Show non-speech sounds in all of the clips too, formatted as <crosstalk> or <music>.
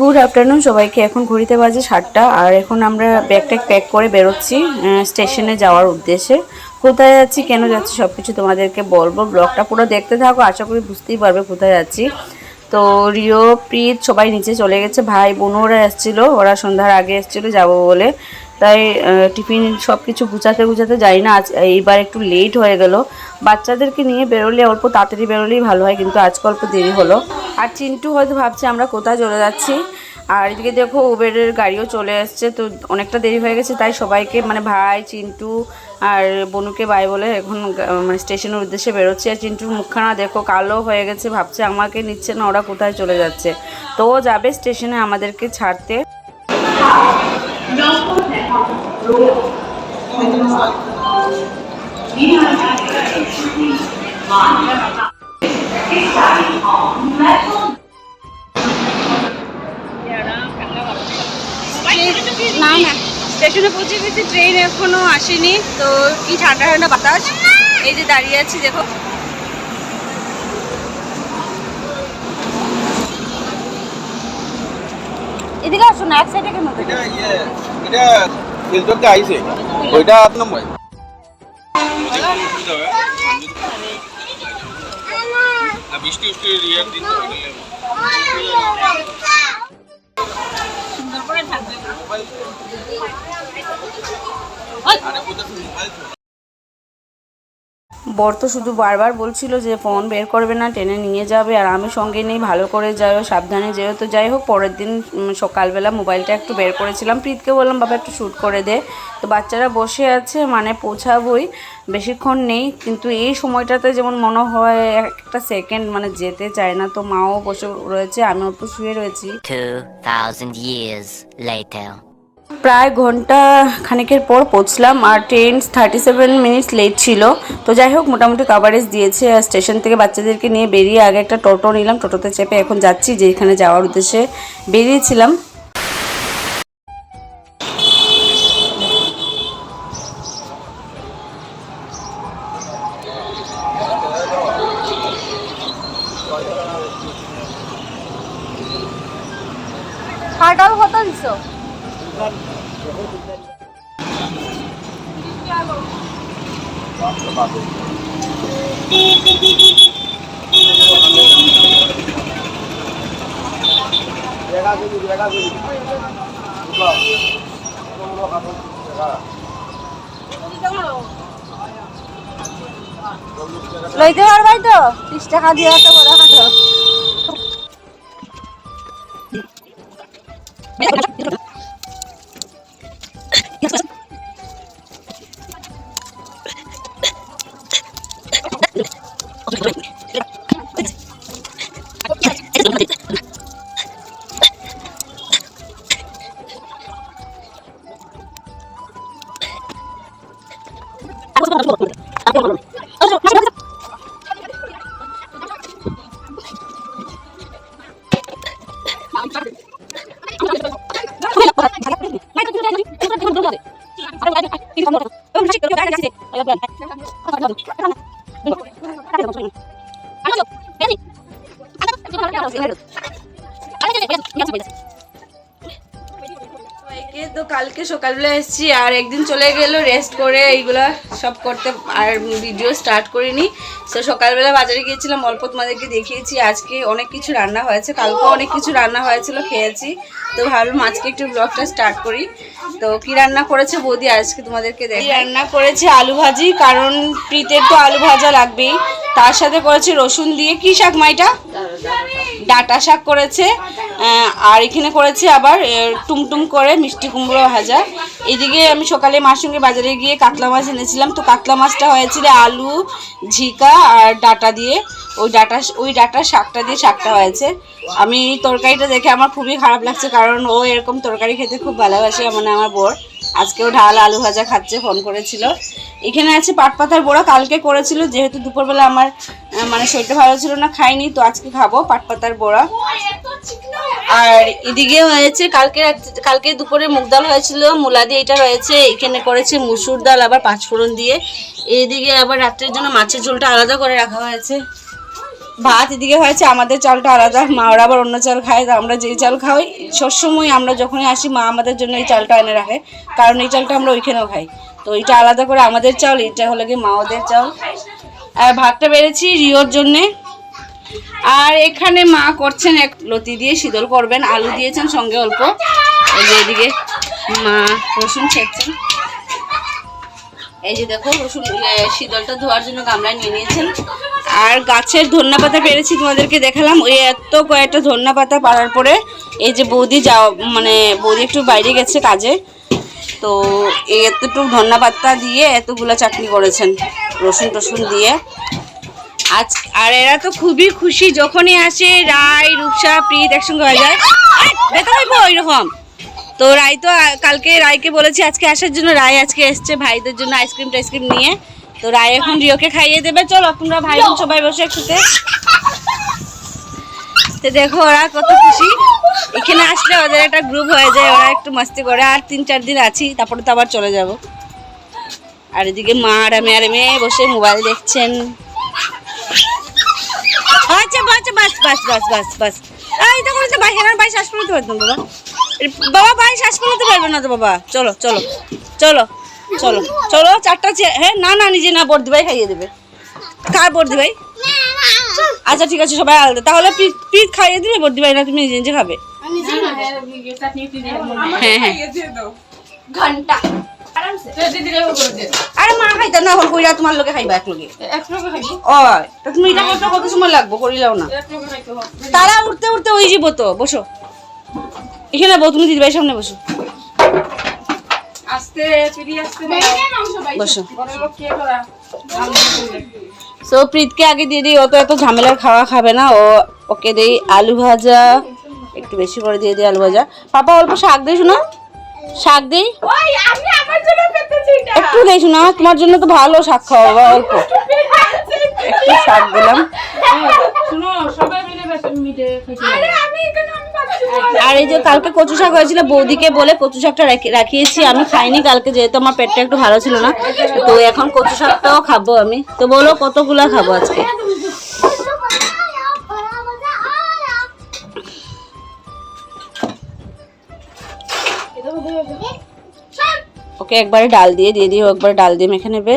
Good afternoon, সবাইকে। এখন ঘড়িতে বাজে সাতটা, আর এখন আমরা ব্যাগটা প্যাক করে বেরোচ্ছি স্টেশনে যাওয়ার উদ্দেশ্যে। কোথায় যাচ্ছি, কেন যাচ্ছি সব কিছু তোমাদেরকে বলব। ব্লগটা পুরো দেখতে থাকো, আশা করি বুঝতেই পারবে কোথায় যাচ্ছি। তো রিও, প্রীত সবাই নিচে চলে গেছে। ভাই বোন ওরা এসেছিল, ওরা সন্ধ্যার আগে এসেছিল যাব বলে। তাই টিফিন সব কিছু গুছাতে গুছাতে যাই না, আজ এইবার একটু লেট হয়ে গেল। বাচ্চাদেরকে নিয়ে বেরোলে অল্প তাড়াতাড়ি বেরোলেই ভালো হয়, কিন্তু আজকে অল্প দেরি হলো। আর চিন্টু হয়তো ভাবছে আমরা কোথায় চলে যাচ্ছি। আর এদিকে দেখো উবেরের গাড়িও চলে এসছে তো অনেকটা দেরি হয়ে গেছে, তাই সবাইকে মানে ভাই, চিন্টু আর বনুকে বাই বলে এখন মানে স্টেশনের উদ্দেশ্যে বেরোচ্ছে। আর চিন্টুর মুখখানা দেখো, কালো হয়ে গেছে, ভাবছে আমাকে নিচ্ছে না, ওরা কোথায় চলে যাচ্ছে। তো ও যাবে স্টেশনে আমাদেরকে ছাড়তে। স্টেশনে পৌঁছে গেছি ট্রেন এখনও আসেনি তো কি ঠান্ডা ঠান্ডা বাতাস। এই যে দাঁড়িয়ে আছি দেখো। এদিকে আসো না এক সাইডে কেন? এটা ইয়ে আইছে। ওইটা এক নম্বর। বৃষ্টি উষ্টি রিয়ার দিন সুন্দর করে থাকবে। 拍子。哎，বর তো শুধু বারবার বলছিল যে ফোন বের করবে না টেনে নিয়ে যাবে। আর আমি সঙ্গে নেই ভালো করে যাও সাবধানে যেও। তো যাই হোক পরের দিন সকালবেলা মোবাইলটা একটু বের করেছিলাম। প্রীতকে বললাম বাবা একটু শ্যুট করে দে। তো বাচ্চারা বসে আছে মানে পৌঁছাবই। বেশিক্ষণ নেই কিন্তু এই সময়টাতে যেমন মনে হয় একটা সেকেন্ড মানে যেতে চায় না। তো মাও বসে রয়েছে আমিও একটু শুয়ে রয়েছি। 2,000 years later. প্রায় ঘণ্টা খানেকের পর পৌঁছলাম আর train thirty seven minutes late ছিল। তো যাই হোক, মোটামুটি কাভারেজ দিয়েছে আর স্টেশন থেকে বাচ্চাদেরকে নিয়ে বেরিয়ে আগে একটা টোটো নিলাম। টোটোতে চেপে এখন যাচ্ছি যেখানে যাওয়ার উদ্দেশ্যে। বেরিয়েছিলাম। লইতে পারবাই তো? ত্রিশ টাকা দিয়ে একটা বড় কাটো কালকে সকালবেলা এসেছি আর একদিন চলে গেল রেস্ট করে এইগুলা সব করতে আর ভিডিও স্টার্ট করিনি। তো সকালবেলা বাজারে গিয়েছিলাম অল্প তোমাদেরকে দেখিয়েছি। আজকে অনেক কিছু রান্না হয়েছে কালকে অনেক কিছু রান্না হয়েছিল খেয়েছি। তো ভাবলাম আজকে একটু ব্লগটা স্টার্ট করি। তো কি রান্না করেছে বৌদি আজকে তোমাদেরকে দেখি রান্না করেছে? আলু ভাজি কারণ প্রীতের তো আলু ভাজা লাগবেই। তার সাথে করেছে রসুন দিয়ে কি শাক মাইটা? ডাটা শাক করেছে। আর এখানে করেছে আবার টুমটুম করে মিষ্টি কুমড়ো ভাজা। এদিকে আমি সকালে মার সঙ্গে বাজারে গিয়ে কাতলা মাছ এনেছিলাম। তো কাতলা মাছটা হয়েছিল আলু ঝিকা আর ডাটা দিয়ে, ওই ডাটা ওই ডাটা শাকটা দিয়ে শাকটা হয়েছে। আমি তরকারিটা দেখে আমার খুবই খারাপ লাগছে, কারণ ও এরকম তরকারি খেতে খুব ভালোবাসে মানে আমার বর। আজকেও ঢাল আলু ভাজা খাচ্ছে, ফোন করেছিল। এখানে আছে পাট পাতার বড়া, কালকে করেছিল, যেহেতু দুপুরবেলা আমার মানে শরীরটা ভালো ছিল না, খাইনি, তো আজকে খাব পাট পাতার বড়া। আর এদিকে হয়েছে, কালকে কালকে দুপুরে মুগ ডাল হয়েছিল, মূলা দিয়ে এটা রয়েছে এখানে করেছে মুসুর ডাল, আবার পাঁচফোড়ন দিয়ে। এইদিকে আবার রাত্রের জন্য মাছের ঝোলটা আলাদা করে রাখা হয়েছে। ভাত এদিকে হয়েছে, আমাদের চালটা আলাদা, মা ওরা আবার অন্য চাল খায় আমরা যেই চাল খাই সবসময় আমরা যখনই আসি, মা আমাদের জন্য এই চালটা এনে রাখে, কারণ এই চালটা আমরা ওইখানেও খাই। তো এটা আলাদা করে আমাদের চাল এটা হলো গিয়ে মা ওদের চাল। আর ভাতটা বেড়েছি রিওর জন্যে। আর এখানে মা করছেন এক লতি দিয়ে শীতল করবেন, আলু দিয়েছেন সঙ্গে অল্প। এদিকে মা রসুন ছেঁকছেন। এই যে দেখো রসুন শীতলটা ধোয়ার জন্য গামলায় নিয়ে নিয়েছেন। আর গাছের ধন্যা পাতা পেরেছি তোমাদেরকে দেখালাম। ওই এত কয়েকটা ধন্যা পাতা পাড়ার পরে এই যে বৌদি যাও মানে বৌদি একটু বাইরে গেছে কাজে তো এই এতটুকু ধন্যা পাতা দিয়ে এতগুলো চাটনি করেছেন রসুন টসুন দিয়ে। আজ আর এরা তো খুবই খুশি যখনই আসে রায় রূপসা প্রীত একসঙ্গে হয়ে যায়। আয়, বেতা হইব ওইরকম তো রায় তো কালকে রায়কে বলেছি আজকে আসার জন্য রায় আজকে এসছে ভাইদের জন্য আইসক্রিম টাইসক্রিম নিয়ে। তো রায় এখন রিওকে খাইয়ে দেবে। চলো, তোমরা ভাই বোন সবাই বসে একসাথে তো দেখো, ওরা কত খুশি। এখানে আসলে ওদের একটা গ্রুপ হয়ে যায়, ওরা একটু মাস্তি করে। আর তিন চার দিন আছি, তারপরে তো আবার চলে যাব। আর এদিকে মা আর আমি আর মেয়ে বসে মোবাইল দেখছেন। আচ্ছা আচ্ছা বাস বাস বাস বাস বাস। এই এই তো ভাই শ্বাস ফেলতে পারতাম বাবা বাবা ভাই শ্বাস ফেলতে পারবে না তো বাবা। চলো চলো চলো চলো চলো চারটা হ্যাঁ না না নিজে না বর্দি ভাই খাইয়ে দেবে। কার বর্দি ভাই? আচ্ছা ঠিক আছে সবাই আলাদা। তাহলে পিঠ খাইয়ে দিবে বর্দি ভাই না তুমি নিজে নিজে খাবে? হ্যাঁ হ্যাঁ। ঘণ্টা। আরে মা খাইতা না এখন কইরা তোমার লগে খাইবা এক লগে ও তা তুমি এটা করতে কত সময় লাগবো? করিলাও না। তারা উঠতে উঠতে ওই যাব তো বসো। এখানে বউ তুমি দিদিভাই সামনে বসো। বসো। সো প্রীতকে আগে দিয়ে দিই ও তো এত ঝামেলার খাওয়া খাবে না ও ওকে দেই আলু ভাজা একটু বেশি করে দিয়ে দিই আলু ভাজা। পাপা অল্প শাক দিই শোনা। শাক দিই। একটু দেই শোনা তোমার জন্য তো ভালো শাক খাওয়া অল্প। একটু শাক দিলাম? আর এই যে কালকে কচু শাক হয়েছিল বৌদিকে বলে কচু শাকটা রাখি- রাখিয়েছি আমি খাইনি কালকে যেহেতু আমার পেটটা একটু ভালো ছিল না। তো এখন কচু শাকটাও খাব আমি। তো বলো কতগুলা খাব আজকে? ওকে একবারে ডাল দিয়ে দিয়ে দিয়ে ও একবারে ডাল দিয়ে মেখে নেবে।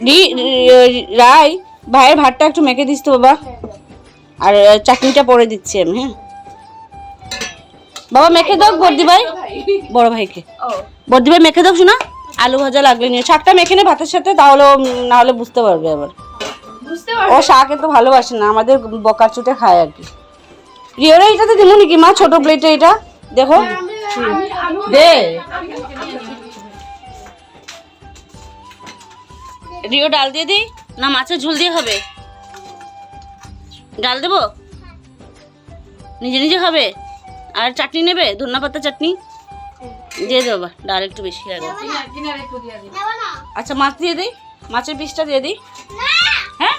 রি- রি- রাই ভাইয়ের ভাতটা একটু মেখে দিস তো বাবা আর চাটনিটা পরে দিচ্ছি আমি হ্যাঁ বাবা মেখে দাও বর্দি ভাই বড় ভাইকে বর্দি ভাই মেখে দাও শোনা আলু ভাজা লাগলে নিয়ে শাকটা মেখে নে ভাতের সাথে তাহলে না হলে বুঝতে পারবে আবার ও শাক এত ভালোবাসে না আমাদের বকার চুটে খায় আর কি রিওরে এটাতে দিব নাকি মা ছোট প্লেটে এটা দেখো দে রিও ডাল দিয়ে দিই? না মাছের ঝোল দিয়ে হবে। ডাল দেবো? নিজে নিজে হবে? আর চাটনি নেবে? ধন্যা পাতা চাটনি? দিয়ে দেবো বা ডাল একটু বেশি লাগে আচ্ছা মাছ দিয়ে দিই? মাছের পিসটা দিয়ে দিই? হ্যাঁ?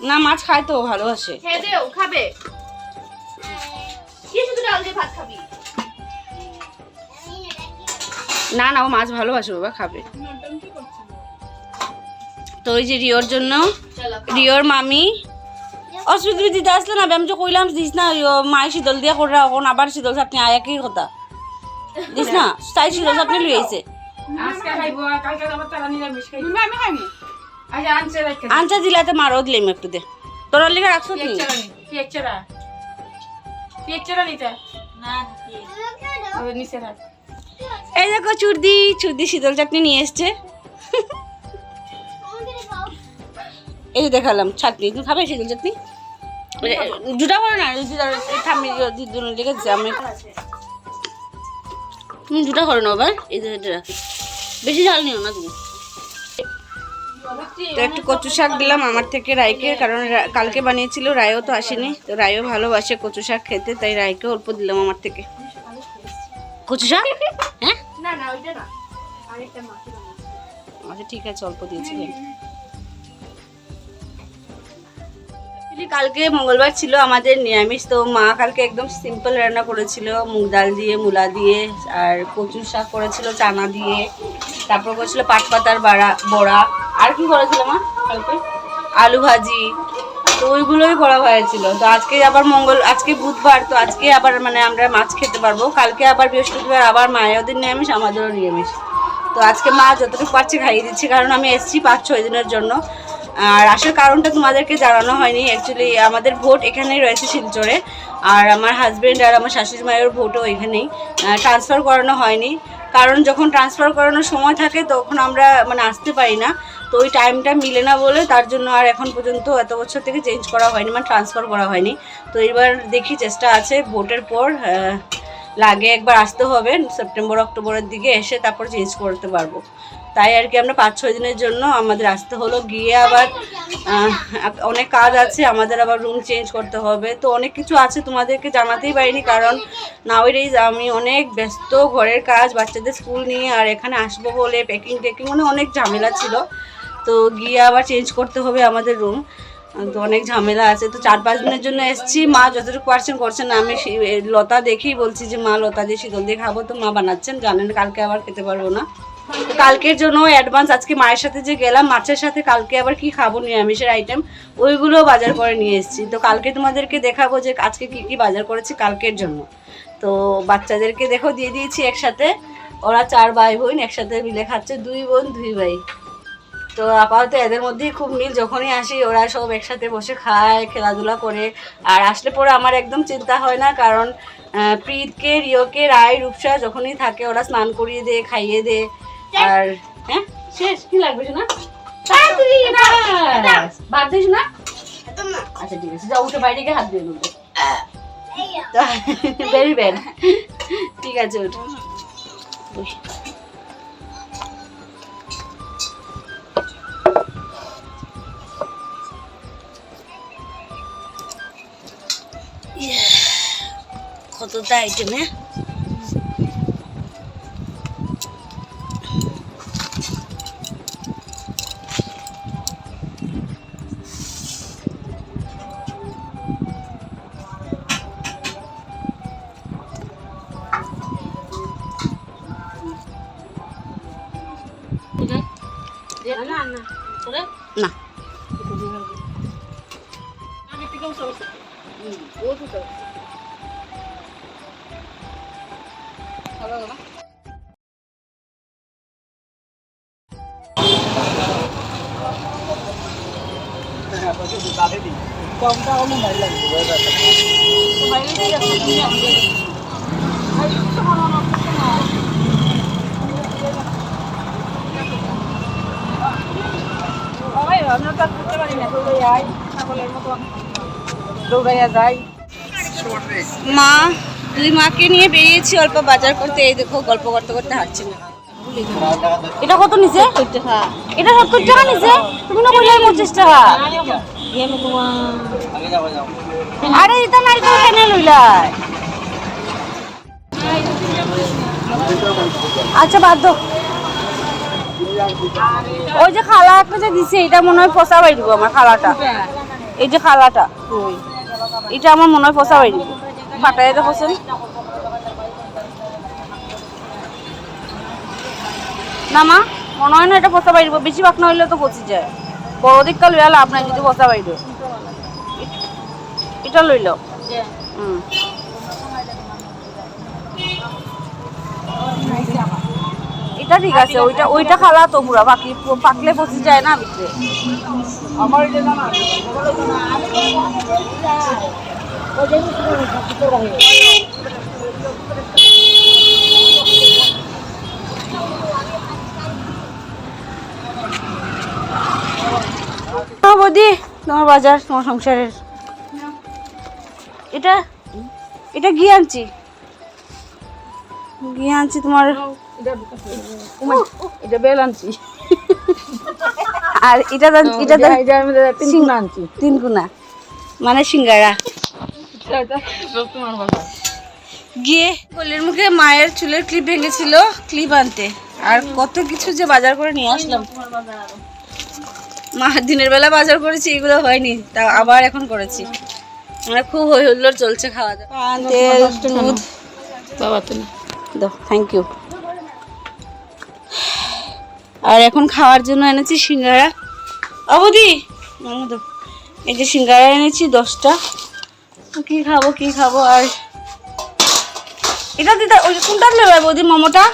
না মাছ খায় তো ভালোবাসে। না না ও মাছ ভালোবাসে বাবা খাবে। তো ওই যে রিওর জন্য রিওর মামি অসুবিধা দিতে আসলে না আমি তো কইলাম দিস না মায়ের শীতল দিয়ে করে এখন আবার শীতল চাটনি আয় একই কথা। দিস না তাই শীতল চাটনি লই আইছে। আনচা দিলাতে মারও দিলাম একটু দে। তোর লিখে রাখছো তুই এই দেখো চুরদি চুরদি শীতল চাটনি নিয়ে এসছে। এই দেখালাম, চাটনি। তুমি খাবে শীতল চাটনি? দুটা করে না লিখে আমি তুমি দুটা করে নাও আবার, এই বেশি ঝাল নিও না তুমি। তো একটু কচু শাক দিলাম আমার থেকে রায়কে, কারণ কালকে বানিয়েছিল, রায়ও তো আসেনি। তো রায়ও ভালোবাসে কচু শাক খেতে, তাই রায়কে অল্প দিলাম আমার থেকে। কচু শাক <laughs> হ্যাঁ আচ্ছা ঠিক আছে অল্প দিয়েছি Actually কালকে মঙ্গলবার ছিল আমাদের নিরামিষ তো মা কালকে একদম সিম্পল রান্না করেছিল মুগ ডাল দিয়ে মূলা দিয়ে আর কচুর শাক করেছিল চানা দিয়ে তারপর করেছিল পাট পাতার বাড়া বড়া। আর কি করেছিল মা কালকে? আলু ভাজি। তো ওইগুলোই করা হয়েছিল। তো আজকে আবার মঙ্গল, আজকে বুধবার, তো আজকে আবার মানে আমরা মাছ খেতে পারব। কালকে আবার বৃহস্পতিবার আবার মায়েদের নিরামিষ, আমাদেরও নিরামিষ। তো আজকে মা যতটুকু পারছে খাইয়ে দিচ্ছি, কারণ আমি এসেছি পাঁচ, ছয় দিনের জন্য। আর আসার কারণটা তোমাদেরকে জানানো হয়নি। অ্যাকচুয়ালি আমাদের ভোট এখানেই রয়েছে শিলচরে। আর আমার হাজব্যান্ড আর আমার শাশুড়ি মায়ের ভোটও এখানেই। ট্রান্সফার করানো হয়নি। কারণ যখন ট্রান্সফার করানোর সময় থাকে তখন আমরা মানে আসতে পারি না। তো ওই টাইমটা মিলে না বলে তার জন্য আর এখন পর্যন্ত এত বছর থেকে চেঞ্জ করা হয়নি মানে ট্রান্সফার করা হয়নি। তো এবার দেখি চেষ্টা আছে, ভোটের পর লাগে একবার আসতে হবে সেপ্টেম্বর অক্টোবরের দিকে এসে তারপর চেঞ্জ করতে পারব। তাই আর কি আমরা পাঁচ ছয় দিনের জন্য আমাদের আসতে হলো, গিয়ে আবার অনেক কাজ আছে, আমাদের আবার রুম চেঞ্জ করতে হবে। তো অনেক কিছু আছে, তোমাদেরকে জানাতেই পারিনি, কারণ নাওয়াইডেজ আমি অনেক ব্যস্ত ঘরের কাজ, বাচ্চাদের স্কুল নিয়ে, আর এখানে আসব বলে প্যাকিং ট্যাকিং মানে অনেক ঝামেলা ছিল। তো গিয়ে আবার চেঞ্জ করতে হবে আমাদের রুম তো অনেক ঝামেলা আছে। তো চার পাঁচ দিনের জন্য এসেছি, মা যতটুকু পারছেন করছেন আমি লতা দেখেই বলছি যে মা লতা দিয়ে শীতল দিয়ে খাব, তো মা বানাচ্ছেন, জানেন কালকে আবার খেতে পারব না। কালকের জন্য অ্যাডভান্স আজকে মায়ের সাথে যে গেলাম, মাছের সাথে কালকে আবার কি খাব নিরামিষের আইটেম ওইগুলো বাজার করে নিয়ে এসেছি। তো কালকে তোমাদেরকে দেখাবো যে আজকে কি কি বাজার করেছি কালকের জন্য। তো বাচ্চাদেরকে দেখো, দিয়ে দিয়েছি একসাথে। ওরা চার ভাই বোন একসাথে মিলে খাচ্ছে, দুই বোন, দুই ভাই। তো আপাতত এদের মধ্যেই খুব মিল, যখনই আসি ওরা সব একসাথে বসে খায়, খেলাধুলা করে। আর আসলে পরে আমার একদম চিন্তা হয় না, কারণ প্রীতকে রিওকে রায়, রূপসা যখনই থাকে, ওরা স্নান করিয়ে দে খাইয়ে দে আর হ্যাঁ? শেষ কি লাগবে শোনা। দিস না আচ্ছা ঠিক আছে যাও উঠে বাইরে গিয়ে হাত দিয়ে দেবো ভেরি ব্যাড ঠিক আছে উঠ কতটা আইটেম হ্যাঁ? Uống chút rồi hello. con tao nó mấy lần rồi rồi mấy lần thì không nhận được thấy sao nó nó ôi nó tao tao đi nhà tôi đây ai tao lên một con tôi đây ai মা দুই মাকে নিয়ে বেরিয়েছি অল্প বাজার করতে। এই দেখো গল্প করতে করতে হাঁটছি না এটা কত নিছে এটা সত্তর টাকা নিছে তুমি না বললে পঁচিশ টাকা। আরে এটা নারকেল কেনে লইলাই আচ্ছা বাদ ওই যে খালা একটা যে দিছে এটা মনে হয় বাই দিব আমার খালাটা। এই যে খালাটা। এটা আমার মনে হয় ফসা হয়নি ফাটাই দেখছেন না মা মনে হয় না এটা ফসা বাই দিব বেশি পাকনা হইলে তো পচি যায়। বড় দিকটা লইয়া লাভ নাই যদি ফসা বাইর। এটা লইল হুম। এটা ঠিক আছে ওইটা ওইটা খালা তো পুরা বাকি পাকলে পচি যায় না ভিতরে। হ্যাঁ, বৌদি তোমার বাজার তোমার সংসারের। এটা এটা গিয়ে আনছি। ঘি আনছি তোমার। এটা বেল আনছি। আর এটা এটা তিন গুণ আনছি। তিন গুণা মানে সিঙ্গারা। গিয়ে গলির মুখে মায়ের চুলের ক্লিপ ভেঙেছিল ক্লিপ আনতে। আর কত কিছু যে বাজার করে নিয়ে আসলাম। মা দিনের বেলা বাজার করেছি এগুলো হয়নি। তা আবার এখন করেছি। মানে খুব হই হুল্লোড় চলছে খাওয়া দাওয়া। তেল দুধ। বাবা দাও থ্যাংক ইউ আর এখন খাওয়ার জন্য এনেছি সিঙ্গারা। অবধি এই যে সিঙ্গারা এনেছি দশটা। কি খাব কি খাব আর এটা দিদা ওই কোনটা নেবে বৌদি মোমোটা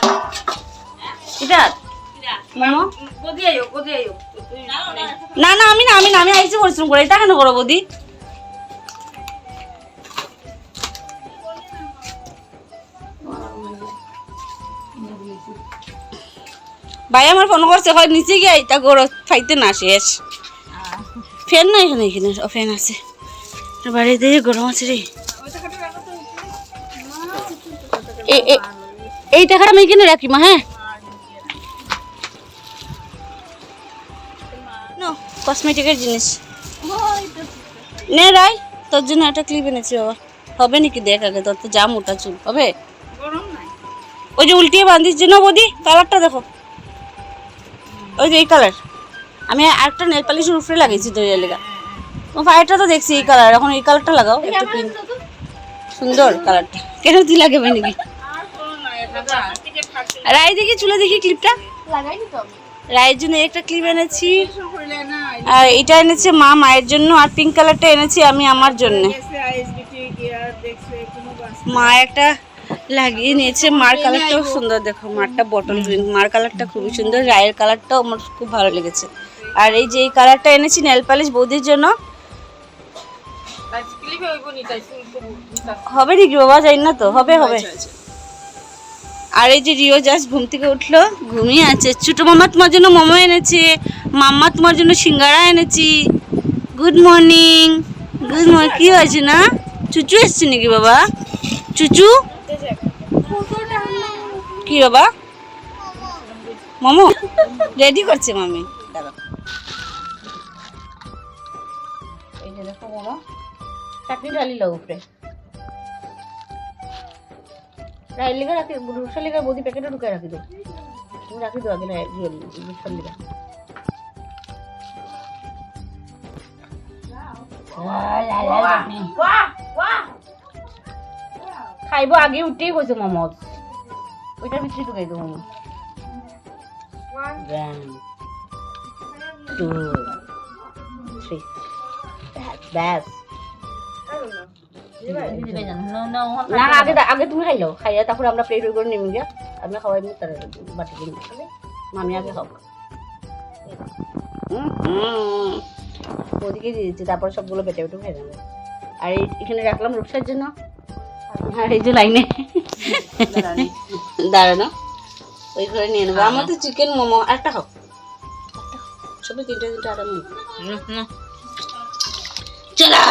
এটা মোমো? না না আমি না আমি না আমি আইসি পরিশ্রম করে। এটা কেন করো বৌদি? ভাই আমার ফোন করছে হয় নিচে গিয়ে তা গরম ফাইতে না শেষ। ফ্যান না এখানে এখানে ও ফ্যান আছে। বাড়িতে গরম আছে রে। এই টাকাটা আমি এখানে রাখি মা হ্যাঁ? কসমেটিকের জিনিস। নে রাই তোর জন্য একটা ক্লিপ এনেছি বাবা। হবে নাকি দেখ আগে তোর তো যা মোটা চুল হবে? ওই যে উল্টিয়ে বাঁধিস যে না বৌদি কালারটা দেখো। ওই যে এই কালার আমি আরেকটা নেল পালিশের উপরে লাগিয়েছি তো এই লেগা। ও পায়েরটা তো দেখছি এই কালার এখন এই কালারটা লাগাও একটু পিঙ্ক সুন্দর কালারটা কেন তুই লাগাবে নাকি? রায় দেখি চুলে দেখি ক্লিপটা লাগাইনি তো রায়ের জন্য একটা ক্লিপ এনেছি। আর এটা এনেছে মা মায়ের জন্য আর পিঙ্ক কালারটা এনেছি আমি আমার জন্য। মা একটা লাগিয়ে নিয়েছে। মার কালারটাও সুন্দর, দেখো, মারটা বটল গ্রিন মার কালারটা খুবই সুন্দর, রায়ের কালারটাও আমার খুব ভালো লেগেছে। আর এই যে এই কালারটা এনেছি নেল পালিশ বৌদির জন্য। হবে নাকি বাবা? জানি না তো। হবে হবে। আর এই যে রিও জাস্ট ঘুম থেকে উঠল, ঘুমিয়ে আছে। ছোটো মামা তোমার জন্য মোমো এনেছে, মাম্মা তোমার জন্য সিঙ্গারা এনেছি। গুড মর্নিং গুড মর্নিং কি হয়েছে না? চুচু এসছে নাকি বাবা? চুচু? কি বাবা? মোমো। রেডি করছে মামি দাঁড়াও। এই যে দেখো মোমো চাটনি ঢালি লো উপরে। রাইল লিগা রাখি রুসার লিগা বৌদি প্যাকেটে ঢুকে রাখি দো তুমি রাখি দো আগে রুসার খাইব আগে উঠেই কইছে মোমোজ। ওইটার ভিতরে ঢুকাই দো মোমো One, two, three. ব্যাস না আগে আগে তুমি খাইলো। খাইয়া তারপরে আমরা প্লেট করে নেমে গিয়া। আমি খাওয়াই নি তার বাটি কিনে মামি আগে হুম। ওদিকে দিয়ে দিচ্ছি তারপর সবগুলো বেটে বেটে খেয়ে নেবে। আর এখানে রাখলাম রূপসার জন্য। আর এই যে লাইনে। দাঁড়ানো। ওই ঘরে নিয়ে নেব। আমার তো চিকেন মোমো। একটা খাও। সবাই তিনটে তিনটে আরাম চলা।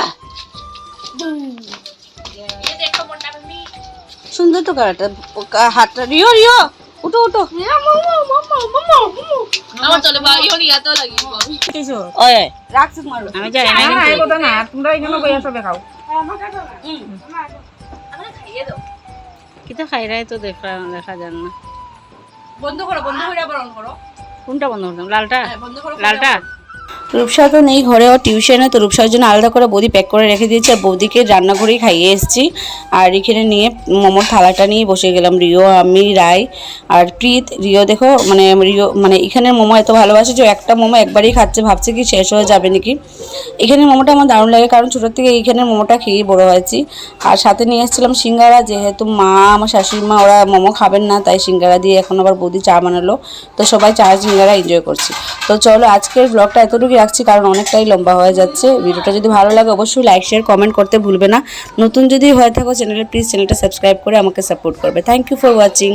সুন্দর তো কারাটা হাতটা রিও রিও। উঠো উঠো। মারো আমি জানি না। কথা না। তোমরা এখানে বইয়া সবে খাও। কিতা খাই রায় তো দেখা দেখা যান না। বন্ধ করো বন্ধ করে আবার অন করো। কোনটা বন্ধ করো লালটা? লালটা রূপসা তো নেই ঘরে, ও টিউশনে তো রূপসার জন্য আলাদা করে বৌদি প্যাক করে রেখে দিয়েছে। আর বৌদিকে রান্নাঘরেই খাইয়ে এসেছি। আর এখানে নিয়ে মোমোর থালাটা নিয়ে বসে গেলাম। রিও, আমি রায় আর প্রীত। রিও, দেখো মানে রিও মানে এখানের মোমো এত ভালোবাসে যে একটা মোমো একবারই খাচ্ছে, ভাবছে কি শেষ হয়ে যাবে নাকি? এখানের মোমোটা আমার দারুণ লাগে, কারণ ছোটোর থেকে এইখানের মোমোটা খেয়েই বড়ো হয়েছি। আর সাথে নিয়ে এসেছিলাম সিঙ্গারা, যেহেতু মা, আমার শাশুড়ি মা, ওরা মোমো খাবেন না, তাই সিঙ্গারা দিয়ে এখন আবার বৌদি চা বানালো। তো সবাই চা সিঙ্গারা এনজয় করছি। তো চলো আজকের ব্লগটা এতটুকুই। রাখছি কারণ অনেকটাই লম্বা হয়ে যাচ্ছে। ভিডিওটা যদি ভালো লাগে, অবশ্যই লাইক শেয়ার কমেন্ট করতে ভুলবে না। নতুন যদি হয়ে থাকো চ্যানেলে প্লিজ চ্যানেলটা সাবস্ক্রাইব করে আমাকে সাপোর্ট করবে। Thank you for watching